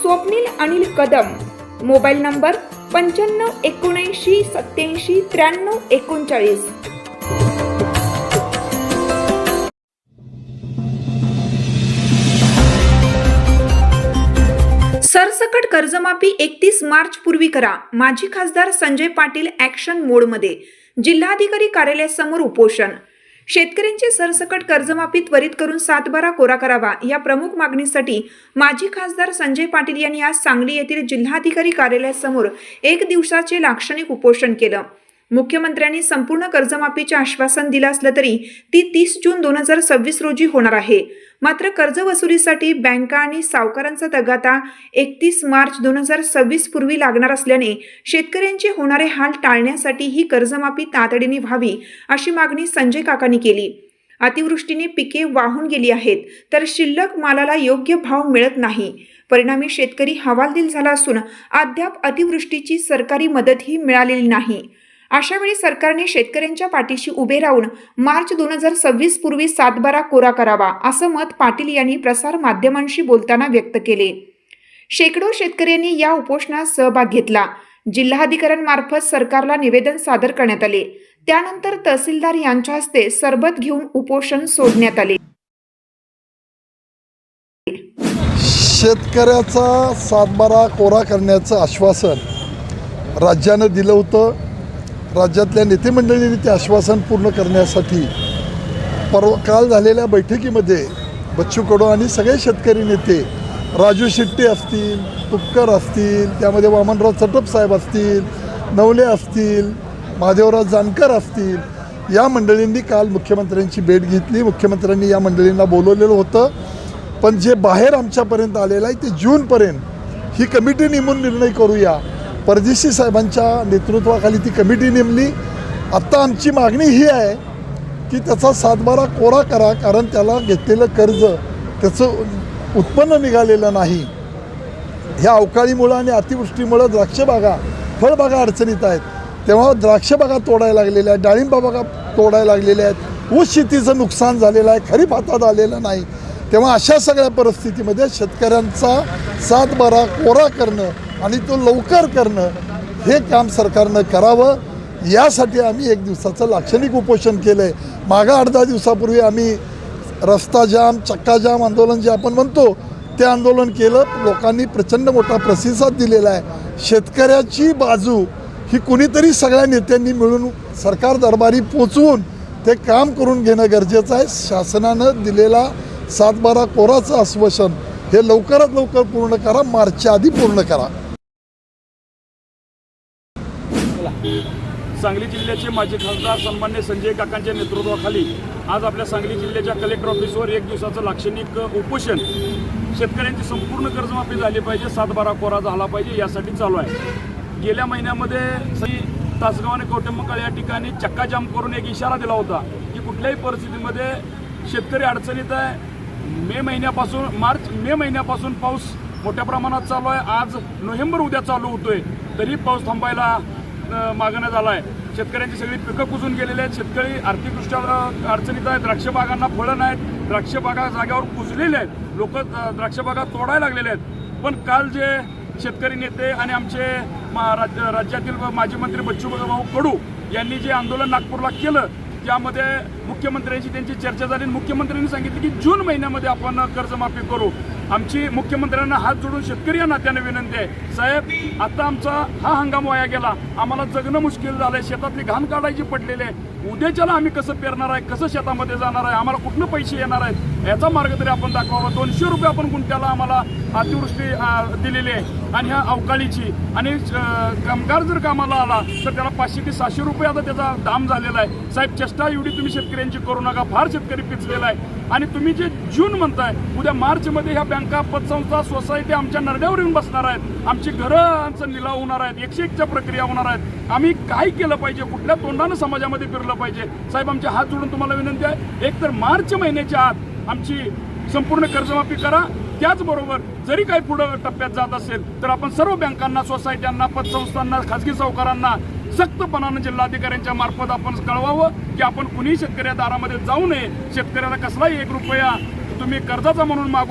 Swapnil Anil Kadam. Mobile number पंच्याण्णव एकोणऐंशी सत्याऐंशी त्र्याण्णव एकोणचाळीस. सरसकट कर्जमाफी एकतीस मार्च पूर्वी करा. माजी खासदार संजय पाटील ऍक्शन मोडमध्ये जिल्हाधिकारी कार्यालयासमोर उपोषण. शेतकऱ्यांची सरसकट कर्जमाफी त्वरित करून सातबारा कोरा करावा या प्रमुख मागणीसाठी माजी खासदार संजय पाटील यांनी आज सांगली येथील जिल्हाधिकारी कार्यालयासमोर एक दिवसाचे लाक्षणिक उपोषण केलं. मुख्यमंत्र्यांनी संपूर्ण कर्जमाफीचे आश्वासन दिलं असलं तरी ती तीस जून दोन हजार सव्वीस रोजी होणार आहे. मात्र कर्ज वसुलीसाठी बँका आणि सावकारांचा तगाता एकतीस मार्च दोन हजार सव्वीस पूर्वी लागणार असल्याने शेतकऱ्यांचे होणारे हाल टाळण्यासाठी ही कर्जमाफी तातडीने व्हावी अशी मागणी संजय काकांनी केली. अतिवृष्टीने पिके वाहून गेली आहेत तर शिल्लक मालाला योग्य भाव मिळत नाही. परिणामी शेतकरी हवालदिल झाला असून अद्याप अतिवृष्टीची सरकारी मदतही मिळालेली नाही. अशावेळी सरकारने शेतकऱ्यांच्या पाठीशी उभे राहून मार्च दोन हजार सव्वीस पूर्वी सातबारा कोरा करावा असं मत पाटील यांनी प्रसार माध्यमांशी बोलताना व्यक्त केले. शेकडो शेतकऱ्यांनी या उपोषणात सहभाग घेतला. जिल्हाधिकाऱ्यांमार्फत सरकारला निवेदन सादर करण्यात आले. त्यानंतर तहसीलदार यांच्या हस्ते सरबत घेऊन उपोषण सोडण्यात आले. शेतकऱ्याचा सातबारा कोरा करण्याचं आश्वासन राज्यानं दिलं होतं. राज्यातल्या नेतेमंडळींनी ते आश्वासन पूर्ण करण्यासाठी परवा काल झालेल्या बैठकीमध्ये बच्चू कडू आणि सगळे शेतकरी नेते राजू शेट्टी असतील तुपकर असतील त्यामध्ये वामनराव चटप साहेब असतील नवले असतील महादेवराव जानकर असतील या मंडळींनी काल मुख्यमंत्र्यांची भेट घेतली. मुख्यमंत्र्यांनी या मंडळींना बोलवलेलं होतं. पण जे बाहेर आमच्यापर्यंत आलेलं आहे ते जूनपर्यंत ही कमिटी नेमून निर्णय करूया. परदेशी साहेबांच्या नेतृत्वाखाली ती कमिटी नेमली. आत्ता आमची मागणी ही आहे की त्याचा सातबारा कोरा करा कारण त्याला घेतलेलं कर्ज त्याचं उत्पन्न निघालेलं नाही. ह्या अवकाळीमुळं आणि अतिवृष्टीमुळं द्राक्षबागा फळबागा अडचणीत आहेत. तेव्हा द्राक्षबागा तोडायला लागलेल्या आहेत डाळिंबा बागा तोडायला लागलेल्या आहेत. ऊस शेतीचं नुकसान झालेलं आहे खरीप हातात आलेलं नाही. तेव्हा अशा सगळ्या परिस्थितीमध्ये शेतकऱ्यांचा सातबारा कोरा करणं आणि तो लवकर करणं हे काम सरकारनं करावं. यासाठी आम्ही एक दिवसाचं लाक्षणिक उपोषण केलं आहे मागं आठ दहा दिवसापूर्वी आम्ही रस्ता जाम चक्का जाम आंदोलन जे आपण म्हणतो ते आंदोलन केलं. लोकांनी प्रचंड मोठा प्रतिसाद दिलेला आहे. शेतकऱ्याची बाजू ही कुणीतरी सगळ्या नेत्यांनी मिळून सरकार दरबारी पोचवून ते काम करून घेणं गरजेचं आहे. शासनानं दिलेला सातबारा कोराचं आश्वासन हे लवकरात लवकर पूर्ण करा. मार्चच्या आधी पूर्ण करा. सांगली जिल्ह्याचे माजी खासदार सन्मान्य संजय काकांच्या नेतृत्वाखाली आज आपल्या सांगली जिल्ह्याच्या कलेक्टर ऑफिसवर एक दिवसाचं लाक्षणिक उपोषण. शेतकऱ्यांची संपूर्ण कर्जमाफी झाली पाहिजे सातबारा कोरा झाला पाहिजे यासाठी चालू आहे. गेल्या महिन्यामध्ये सई तासगाव आणि कौटुंबकाळ या ठिकाणी चक्काजाम करून एक इशारा दिला होता की कुठल्याही परिस्थितीमध्ये शेतकरी अडचणीत आहे. मे महिन्यापासून मार्च मे महिन्यापासून पाऊस मोठ्या प्रमाणात चालू आहे. आज नोव्हेंबर उद्या चालू होतोय. तरी पाऊस थांबायला मागण्यात आला आहे. शेतकऱ्यांची सगळी पिकं कुजून गेलेली आहेत. शेतकरी आर्थिकदृष्ट्या अडचणीत आहेत. द्राक्ष बागांना फळं नाहीत. द्राक्ष बागा जाग्यावर कुजलेले आहेत. लोक द्राक्ष बागा तोडायला लागलेले आहेत. पण काल जे शेतकरी नेते आणि आमचे मा- राज्य- राज्यातील माजी मंत्री बच्चू भाऊ कडू यांनी जे आंदोलन नागपूरला केलं त्यामध्ये मुख्यमंत्र्यांशी त्यांची चर्चा झाली. मुख्यमंत्र्यांनी सांगितलं की जून महिन्यामध्ये आपण कर्जमाफी करू. आमची मुख्यमंत्र्यांना हात जोडून शेतकरी या नात्याने विनंती आहे. साहेब आता आमचा हा हंगाम वाया गेला. आम्हाला जगणं मुश्किल झालंय. शेतातली घाण काढायची पडलेली आहे. उद्याच्याला आम्ही कसं पेरणार आहे? कसं शेतामध्ये जाणार आहे? आम्हाला कुठनं पैसे येणार आहेत? याचा मार्ग तरी आपण दाखवावा. दोनशे रुपये आपण गुंठ्याला आम्हाला अतिवृष्टी दिलेली आहे. आणि ह्या अवकाळीची. आणि कामगार जर कामाला आला तर त्याला पाचशे ते सहाशे रुपये आता त्याचा दाम झालेला आहे. साहेब चेष्टा एवढी तुम्ही शेतकऱ्यांची करू नका. फार शेतकरी पिचलेला आहे. आणि तुम्ही जे जून म्हणताय उद्या मार्चमध्ये ह्या बँका पतसंस्था सोसायटी आमच्या नरड्यावर येऊन बसणार आहेत. आमची घरांचं निलाव होणार आहेत एकशे एकच्या प्रक्रिया होणार आहेत. आम्ही काय केलं पाहिजे कुठल्या तोंडानं समाजामध्ये फिरलं पाहिजे? साहेब आमचे हात जोडून तुम्हाला विनंती आहे एक तर मार्च महिन्याच्या आत आमची संपूर्ण कर्जमाफी करा. त्याचबरोबर जरी काही पुढं टप्प्यात जात असेल तर आपण सर्व बँकांना सोसायट्यांना पतसंस्थांना खाजगी सावकारांना सक्तपणानं जिल्हाधिकाऱ्यांच्या मार्फत आपण कळवावं की आपण कुणीही शेतकऱ्या दारामध्ये जाऊ नये. शेतकऱ्याला कसलाही एक रुपया तुम्ही कर्जाचा म्हणून मागून